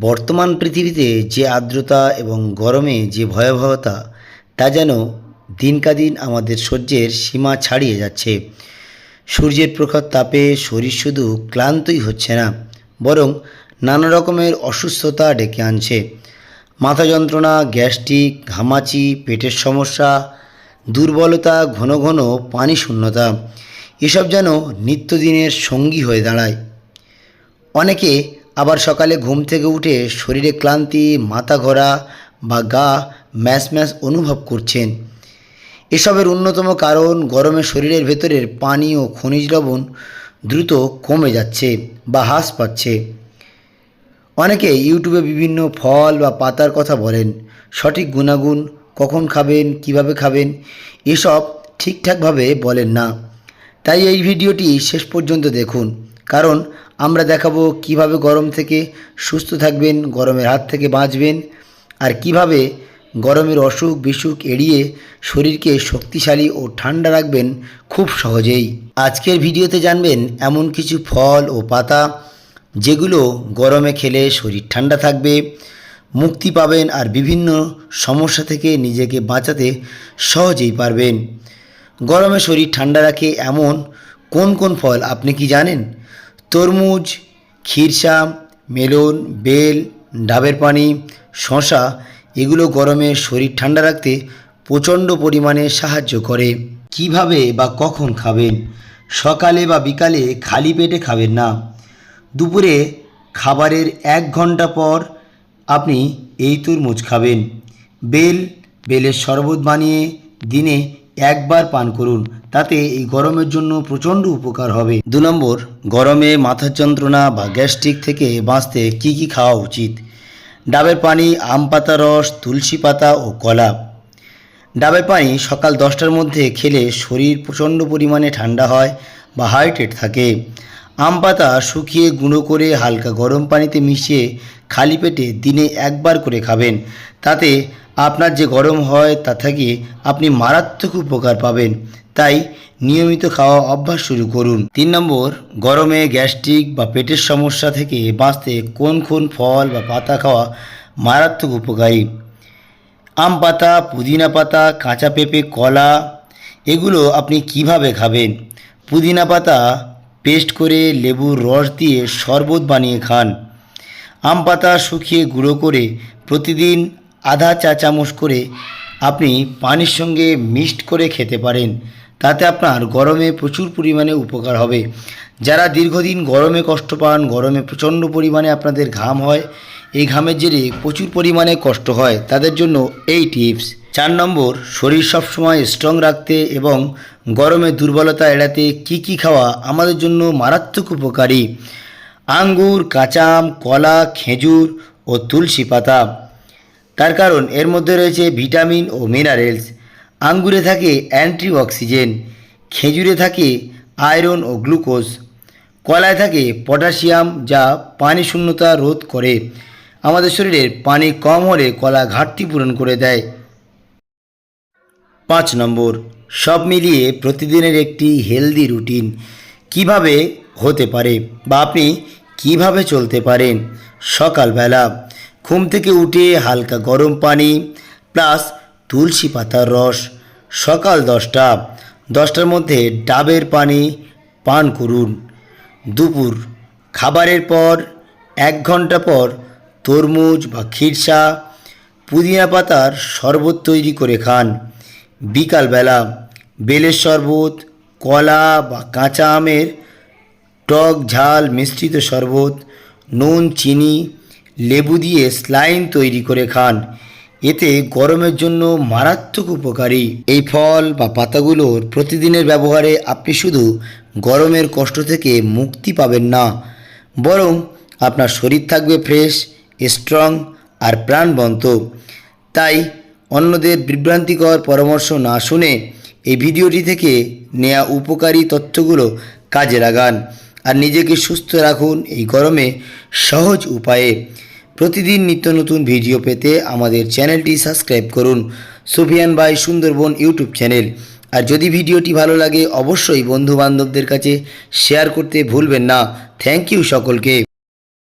বর্তমান পৃথিবীতে যে আর্দ্রতা এবং গরমে যে ভয়াবহতা, তা যেন দিনকাদিন আমাদের সহ্যের সীমা ছাড়িয়ে যাচ্ছে। সূর্যের প্রখর তাপে শরীর শুধু ক্লান্তই হচ্ছে না, বরং নানা রকমের অসুস্থতা ডেকে আনছে। মাথা যন্ত্রণা, গ্যাস্ট্রিক, ঘামাচি, পেটের সমস্যা, দুর্বলতা, ঘন ঘন পানি শূন্যতা, এসব যেন নিত্যদিনের সঙ্গী হয়ে দাঁড়ায়। অনেকে আবার সকালে ঘুম থেকে উঠে শরীরে ক্লান্তি, মাথা ঘোরা বা গা ম্যাশ ম্যাশ অনুভব করছেন। এসবের অন্যতম কারণ গরমে শরীরের ভেতরের পানি ও খনিজ লবণ দ্রুত কমে যাচ্ছে বা হ্রাস পাচ্ছে। অনেকে ইউটিউবে বিভিন্ন ফল বা পাতার কথা বলেন, সঠিক গুণাগুণ কখন খাবেন, কীভাবে খাবেন, এসব ঠিকঠাকভাবে বলেন না। তাই এই ভিডিওটি শেষ পর্যন্ত দেখুন, কারণ আমরা দেখাবো কীভাবে গরম থেকে সুস্থ থাকবেন, গরমের হাত থেকে বাঁচবেন আর কীভাবে গরমের অসুখ বিসুখ এড়িয়ে শরীরকে শক্তিশালী ও ঠান্ডা রাখবেন খুব সহজেই। আজকের ভিডিওতে জানবেন এমন কিছু ফল ও পাতা যেগুলো গরমে খেলে শরীর ঠান্ডা থাকবে, মুক্তি পাবেন আর বিভিন্ন সমস্যা থেকে নিজেকে বাঁচাতে সহজেই পারবেন। গরমে শরীর ঠান্ডা রাখে এমন কোন কোন ফল আপনি কি জানেন? তরমুজ ক্ষীরসা মেলন, বেল, ডাবের পানি শশা এগুলো গরমে শরীর ঠান্ডা রাখতে প্রচণ্ড পরিমাণে সাহায্য করে। কীভাবে বা কখন খাবেন? সকালে বা বিকালে খালি পেটে খাবেন না। দুপুরে খাবারের এক ঘণ্টা পর আপনি এই তরমুজ খাবেন। বেল, বেলের শরবত বানিয়ে দিনে একবার পান করুন। তাতে এই গরমের জন্য প্রচণ্ড উপকার হবে। দু নম্বর, গরমে মাথার যন্ত্রণা বা গ্যাস্ট্রিক থেকে বাঁচতে কি কি খাওয়া উচিত? ডাবের পানি, আম পাতা রস, তুলসী পাতা ও কলা। ডাবের পানি সকাল দশটার মধ্যে খেলে শরীর প্রচণ্ড পরিমাণে ঠান্ডা হয় বা হাইড্রেট থাকে। আম পাতা শুকিয়ে গুঁড়ো করে হালকা গরম পানিতে মিশিয়ে খালি পেটে দিনে একবার করে খাবেন। তাতে আপনার যে গরম হয় তা থেকে আপনি মারাত্মক উপকার পাবেন। তাই নিয়মিত খাওয়া অভ্যাস শুরু করুন। তিন নম্বর, গরমে গ্যাস্ট্রিক বা পেটের সমস্যা থেকে বাঁচতে কোন কোন ফল বা পাতা খাওয়া মারাত্মক উপকারী? আম পাতা, পুদিনা পাতা, কাঁচা পেঁপে, কলা, এগুলো আপনি কীভাবে খাবেন? পুদিনা পাতা পেস্ট করে লেবুর রস দিয়ে শরবত বানিয়ে খান। আম পাতা শুকিয়ে গুঁড়ো করে প্রতিদিন আধা চা চামচ করে আপনি পানির সঙ্গে মিক্সড করে খেতে পারেন। তাতে আপনার গরমে প্রচুর পরিমাণে উপকার হবে। যারা দীর্ঘদিন গরমে কষ্ট পান, গরমে প্রচণ্ড পরিমাণে আপনাদের ঘাম হয়, এই ঘামের জেরে প্রচুর পরিমাণে কষ্ট হয়, তাদের জন্য এই টিপস। চার নম্বর, শরীর সবসময় স্ট্রং রাখতে এবং গরমে দুর্বলতা এড়াতে কি কি খাওয়া আমাদের জন্য মারাত্মক উপকারী। আঙ্গুর কাঁচা আম কলা, খেজুর ও তুলসী পাতা। তার কারণ, এর মধ্যে রয়েছে ভিটামিন ও মিনারেলস আঙ্গুরে থাকে অ্যান্টি অক্সিজেন খেজুরে থাকে আয়রন ও গ্লুকোজ। কলায় থাকে পটাশিয়াম, যা পানি শূন্যতা রোধ করে। আমাদের শরীরের পানি কম হলে কলা ঘাটতি পূরণ করে দেয়। পাঁচ নম্বর, সব মিলিয়ে প্রতিদিনের একটি হেলদি রুটিন কীভাবে হতে পারে বা আপনি কীভাবে চলতে পারেন? সকালবেলা ঘুম থেকে উঠে হালকা গরম পানি প্লাস তুলসী পাতার রস। সকাল দশটা, দশটার মধ্যে ডাবের পানি পান করুন। দুপুর, খাবারের পর, এক ঘণ্টা পর তরমুজ বা ক্ষীরসা পুদিনা পাতার শরবত তৈরি করে খান। বিকালবেলা বেলের শরবত, কলা বা কাঁচা আমের, টক ঝাল মিশ্রিত শরবত, নুন, চিনি, লেবু দিয়ে স্লাইন তৈরি করে খান। এতে গরমের জন্য মারাত্মক উপকারী। এই ফল বা পাতাগুলোর প্রতিদিনের ব্যবহারে আপনি শুধু গরমের কষ্ট থেকে মুক্তি পাবেন না, বরং আপনার শরীর থাকবে ফ্রেশ, স্ট্রং আর প্রাণবন্ত। তাই অন্যদের বিভ্রান্তিকর পরামর্শ না শুনে এই ভিডিওটি থেকে নেওয়া উপকারী তথ্যগুলো কাজে লাগান আর নিজেকে সুস্থ রাখুন এই গরমে সহজ উপায়ে। প্রতিদিন নিত্য নতুন ভিডিও পেতে আমাদের চ্যানেলটি সাবস্ক্রাইব করুন Sufiyan by Sundarban YouTube channel. আর যদি ভিডিওটি ভালো লাগে, অবশ্যই বন্ধু বান্ধবদের কাছে শেয়ার করতে ভুলবেন না। থ্যাংক ইউ সকলকে।